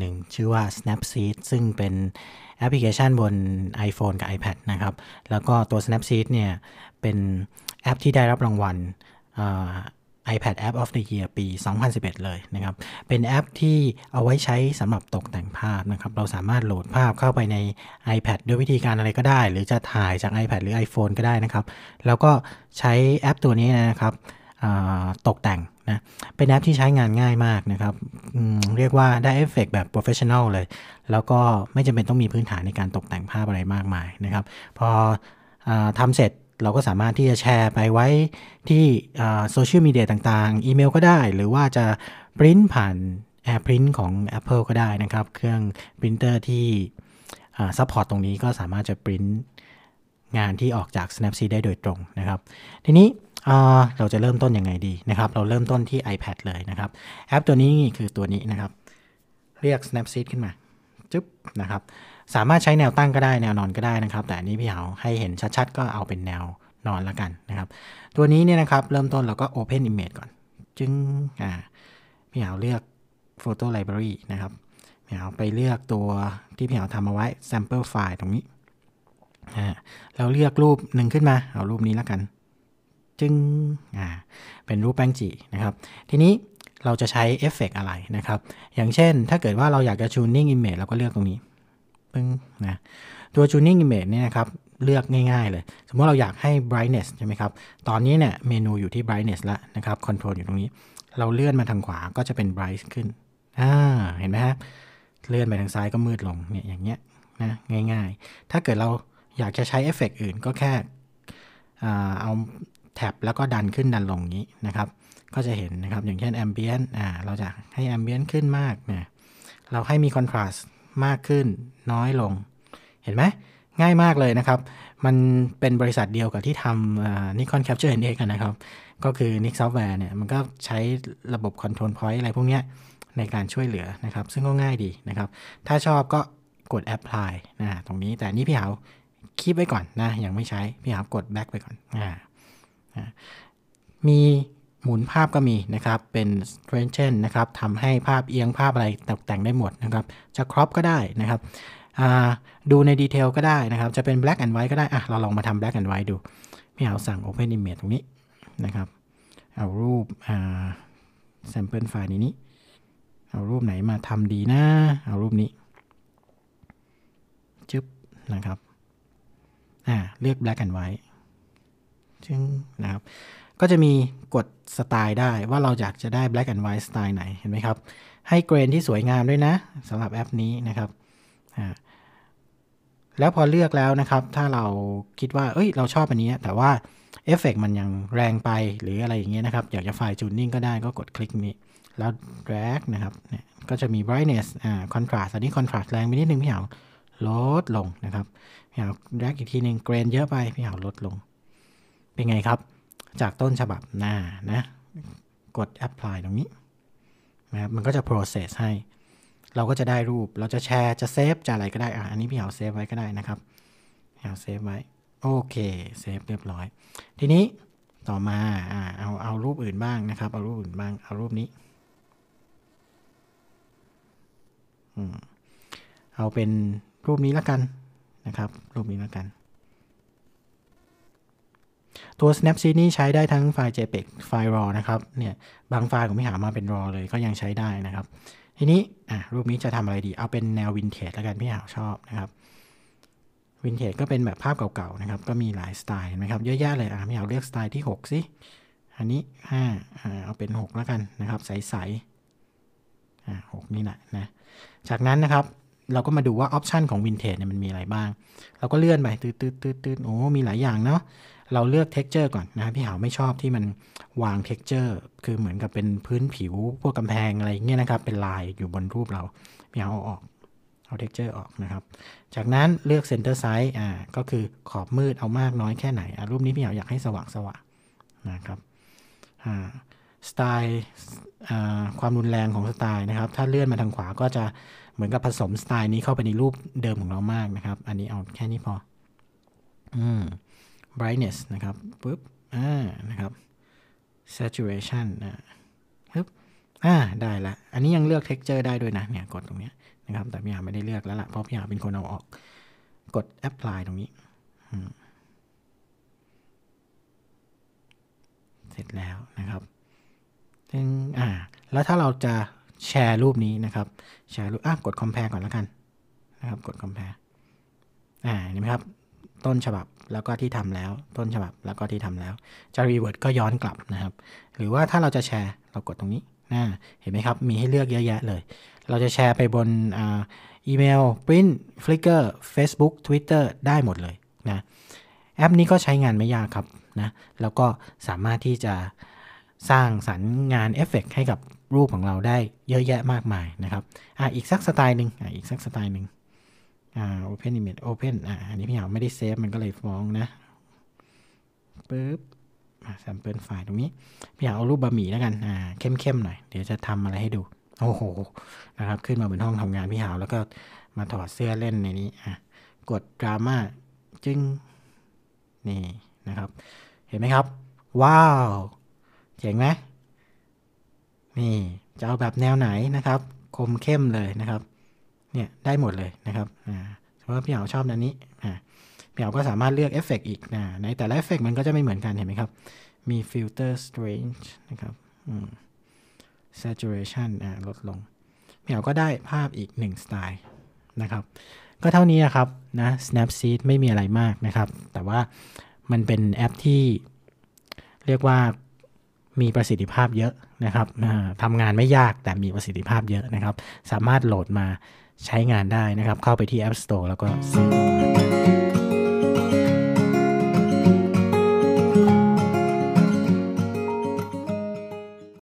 หนึ่ง ชื่อว่า Snapseed ซึ่งเป็นแอปพลิเคชันบน iPhone กับ iPad นะครับ แล้วก็ตัว Snapseed เนี่ยเป็นแอปที่ได้รับรางวัล iPad App of the Year ปี 2011 เลยนะครับ เป็นแอปที่เอาไว้ใช้สำหรับตกแต่งภาพนะครับ เราสามารถโหลดภาพเข้าไปใน iPad ด้วยวิธีการอะไรก็ได้ หรือจะถ่ายจาก iPad หรือ iPhone ก็ได้นะครับ แล้วก็ใช้แอปตัวนี้นะครับตกแต่ง นะเป็นแอปที่ใช้งานง่ายมากนะครับเรียกว่าได้เอฟเฟกแบบโปรเฟชชั่นอลเลย แล้วก็ไม่จำเป็นต้องมีพื้นฐานในการตกแต่งภาพอะไรมากมายนะครับ พออทำเสร็จเราก็สามารถที่จะแชร์ไปไว้ที่โซเชียลมีเดียต่างๆ อีเมลก็ได้ หรือว่าจะปริ้นผ่าน AirPrint ของ Apple ก็ได้นะครับ เครื่องปรินเตอร์ที่ซัพพอร์ตตรงนี้ก็สามารถจะปริ้น งานที่ออกจาก Snapseed ได้โดยตรงนะครับ ทีนี้เราจะเริ่มต้นยังไงดีนะครับ เราเริ่มต้นที่ iPad เลยนะครับ แอปตัวนี้คือตัวนี้นะครับ เรียก Snapseed ขึ้นมาจึ๊บนะครับสามารถใช้แนวตั้งก็ได้แนวนอนก็ได้นะครับ แต่อันนี้พี่เอาให้เห็นชัดๆ ก็เอาเป็นแนวนอนแล้วกันนะครับ ตัวนี้เนี่ยนะครับเริ่มต้นเราก็ Open Image ก่อน จึงอ่าพี่เอาเลือก Photo Library นะครับพี่เอาไปเลือกตัวที่พี่เอาทำเอาไว้ Sample File ตรงนี้ เราเลือกรูปหนึ่งขึ้นมา เอารูปนี้แล้วกัน จึงอ่าเป็นรูปแป้งจีนะครับ ทีนี้เราจะใช้เอฟเฟกอะไรนะครับ อย่างเช่น ถ้าเกิดว่าเราอยากจะ tuning image เราก็เลือกตรงนี้ปึ้งนะตัว tuning image เนี่ยนะครับ เลือกง่ายๆเลย สมมติเราอยากให้ brightness ใช่ไหมครับ ตอนนี้เนี่ยเมนูอยู่ที่ brightness แล้วนะครับ control อยู่ตรงนี้ เราเลื่อนมาทางขวาก็จะเป็น bright ขึ้นอ่าเห็นไหมครับเลื่อนไปทางซ้ายก็มืดลงเนี่ยอย่างเงี้ยนะง่ายๆ ถ้าเกิดเรา อยากจะใช้เอฟเฟกอื่นก็แค่เอาแท็บแล้วก็ดันขึ้นดันลงนี้นะครับ ก็จะเห็นนะครับอย่างเช่น ambient อ่าเราจะให้ ambient ขึ้นมากเนี่ยเราให้มี contrast มากขึ้นน้อยลง เห็นไหมง่ายมากเลยนะครับ มันเป็นบริษัทเดียวกับที่ทำ Nikon Capture NX นะครับ ก็คือ Nik Software เนี่ยมันก็ใช้ระบบ Control Point อะไรพวกนี้ในการช่วยเหลือนะครับ ซึ่งก็ง่ายดีนะครับ ถ้าชอบก็กด Apply นะตรงนี้แต่นี่พี่เหา คีบไว้ก่อนนะ ยังไม่ใช้ พี่หาวกด Back ไปก่อนอ่ามีหมุนภาพก็มีนะครับ เป็น straighten นะครับทำให้ภาพเอียงภาพอะไรตกแต่งได้หมดนะครับ จะครอปก็ได้นะครับ ดูในดีเทลก็ได้นะครับ จะเป็น black and white ก็ได้อะเราลองมาทำ black and white ดู พี่เอาสั่ง open image ตรงนี้นะครับ เอารูป sample file นี้เอารูปไหนมาทำดีนะ เอารูปนี้ จึ๊บนะครับ อ่าเลือก black and white จึงนะครับ ก็จะมีกดสไตล์ได้ว่าเราอยากจะได้ black and white สไตล์ไหนเห็นไหมครับ ให้เกรนที่สวยงามด้วยนะสำหรับแอปนี้นะครับแล้วพอเลือกแล้วนะครับ ถ้าเราคิดว่า เอ้ย เราชอบอันนี้ แต่ว่าเอฟเฟกมันยังแรงไปหรืออะไรอย่างเงี้ยนะครับ อยากจะไฟล์จูนนิ่งก็ได้ก็กดคลิกนี้ แล้ว drag นะครับ เนี่ย ก็จะมี brightness อ่า contrast อันนี้ contrast แรงไปนิดนึงพี่เหา ลดลงนะครับพี่หา drag อีกทีหนึ่งเกรนเยอะไปพี่หาลดลง เป็นไงครับ จากต้นฉบับหน้านะ กด apply ตรงนี้นะครับมันก็จะ process ให้ เราก็จะได้รูปเราจะแชร์จะเซฟจะอะไรก็ได้อะอันนี้พี่เอาเซฟไว้ก็ได้นะครับพี่เอาเซฟไว้โอเคเซฟเรียบร้อย ทีนี้ต่อมาอ่าเอาเอารูปอื่นบ้างนะครับ เอารูปอื่นบ้างเอารูปนี้อืมเอาเป็น รูปนี้แล้วกันนะครับ รูปนี้แล้วกัน ตัว Snapseed นี่ใช้ได้ทั้งไฟล์ JPEG ไฟล์ RAW นะครับ เนี่ยบางไฟล์ผมไม่หามาเป็น RAW เลยก็ยังใช้ได้นะครับ ทีนี้อะรูปนี้จะทำอะไรดี เอาเป็นแนววินเทจแล้วกันพี่หาชอบนะครับวินเทจก็เป็นแบบภาพเก่าๆนะครับ ก็มีหลายสไตล์นะครับ เยอะแยะเลยอะพี่หาเลือกสไตล์ที่ 6 สิ อันนี้5อ่าเอาเป็น 6 แล้วกันนะครับ ใสๆอ่า6นี่แหละนะ จากนั้นนะครับ เราก็มาดูว่าออปชันของวินเทจเนี่ยมันมีอะไรบ้าง เราก็เลื่อนไปตืดๆๆโอ้มีหลายอย่างเนาะเราเลือก texture ก่อนนะพี่หาวไม่ชอบที่มันวาง texture คือเหมือนกับเป็นพื้นผิวพวกกำแพงอะไรเงี้ยนะครับ เป็นลายอยู่บนรูปเราพี่หาวเอาออกเอา texture ออกนะครับ จากนั้นเลือก center size อ่าก็คือขอบมืดเอามากน้อยแค่ไหนอ่ารูปนี้พี่หาวอยากให้สว่างสว่างนะครับอ่า สไตล์ความรุนแรงของสไตล์นะครับ ถ้าเลื่อนมาทางขวาก็จะเหมือนกับผสมสไตล์นี้เข้าไปในรูปเดิมของเรามากนะครับ อันนี้เอาแค่นี้พออืม brightness นะครับปุ๊บอ่านะครับ saturation นะปึ๊บอ่าได้ละ อันนี้ยังเลือก texture ได้ด้วยนะ เนี่ย กดตรงเนี้ยนะครับ แต่พี่หาไม่ได้เลือกแล้วล่ะ เพราะพี่หาเป็นคนเอาออก กด apply ตรงนี้ เสร็จแล้วนะครับ อ่า แล้วถ้าเราจะแชร์รูปนี้นะครับ แชร์รูปอะกด compare ก่อนแล้วกันนะครับ กด compare อ่าเห็นไหมครับ ต้นฉบับแล้วก็ที่ทำแล้ว ต้นฉบับแล้วก็ที่ทำแล้ว จะ revert ก็ย้อนกลับนะครับ หรือว่าถ้าเราจะแชร์เรากดตรงนี้นะเห็นไหมครับ มีให้เลือกเยอะแยะเลย เราจะแชร์ไปบนอีเมล Print Flickr Facebook Twitter ได้หมดเลยนะ แอปนี้ก็ใช้งานไม่ยากครับนะ แล้วก็สามารถที่จะ สร้างสรรค์งานเอฟเฟกให้กับรูปของเราได้เยอะแยะมากมายนะครับอ่าอีกสักสไตล์หนึ่งอ่าอีกสักสไตล์หนึ่งอ่า Open Image Open อ่าอันนี้พี่เหาไม่ได้เซฟมันก็เลยฟ้องนะปึ๊บแซมเปิลไฟล์ตรงนี้ พี่หาเอารูปบะหมี่แล้วกัน อ่า เข้มๆหน่อย เดี๋ยวจะทำอะไรให้ดู โอ้โห นะครับ ขึ้นมาบนห้องทำงานพี่หาแล้วก็มาถอดเสื้อเล่นในนี้ อะ กดดราม่าจึง นี่นะครับ เห็นไหมครับ ว้าว เจ๋งไหมนี่จะเอาแบบแนวไหนนะครับ คมเข้มเลยนะครับ เนี่ยได้หมดเลยนะครับอ่าเพราะว่าพี่เหาชอบอันนี้อ่าพี่เหาก็สามารถเลือกเอฟเฟกอีกนะในแต่ละเอฟเฟกมันก็จะไม่เหมือนกันเห็นไหมครับ มีฟิลเตอร์ strange นะครับอืม saturation อ่าลดลงพี่เหาก็ได้ภาพอีกหนึ่งสไตล์นะครับก็เท่านี้นะครับนะ Snapseed ไม่มีอะไรมากนะครับ แต่ว่ามันเป็นแอปที่เรียกว่า มีประสิทธิภาพเยอะนะครับทำงานไม่ยากแต่มีประสิทธิภาพเยอะนะครับ สามารถโหลดมาใช้งานได้นะครับ เข้าไปที่ App Store แล้วก็ซื้อ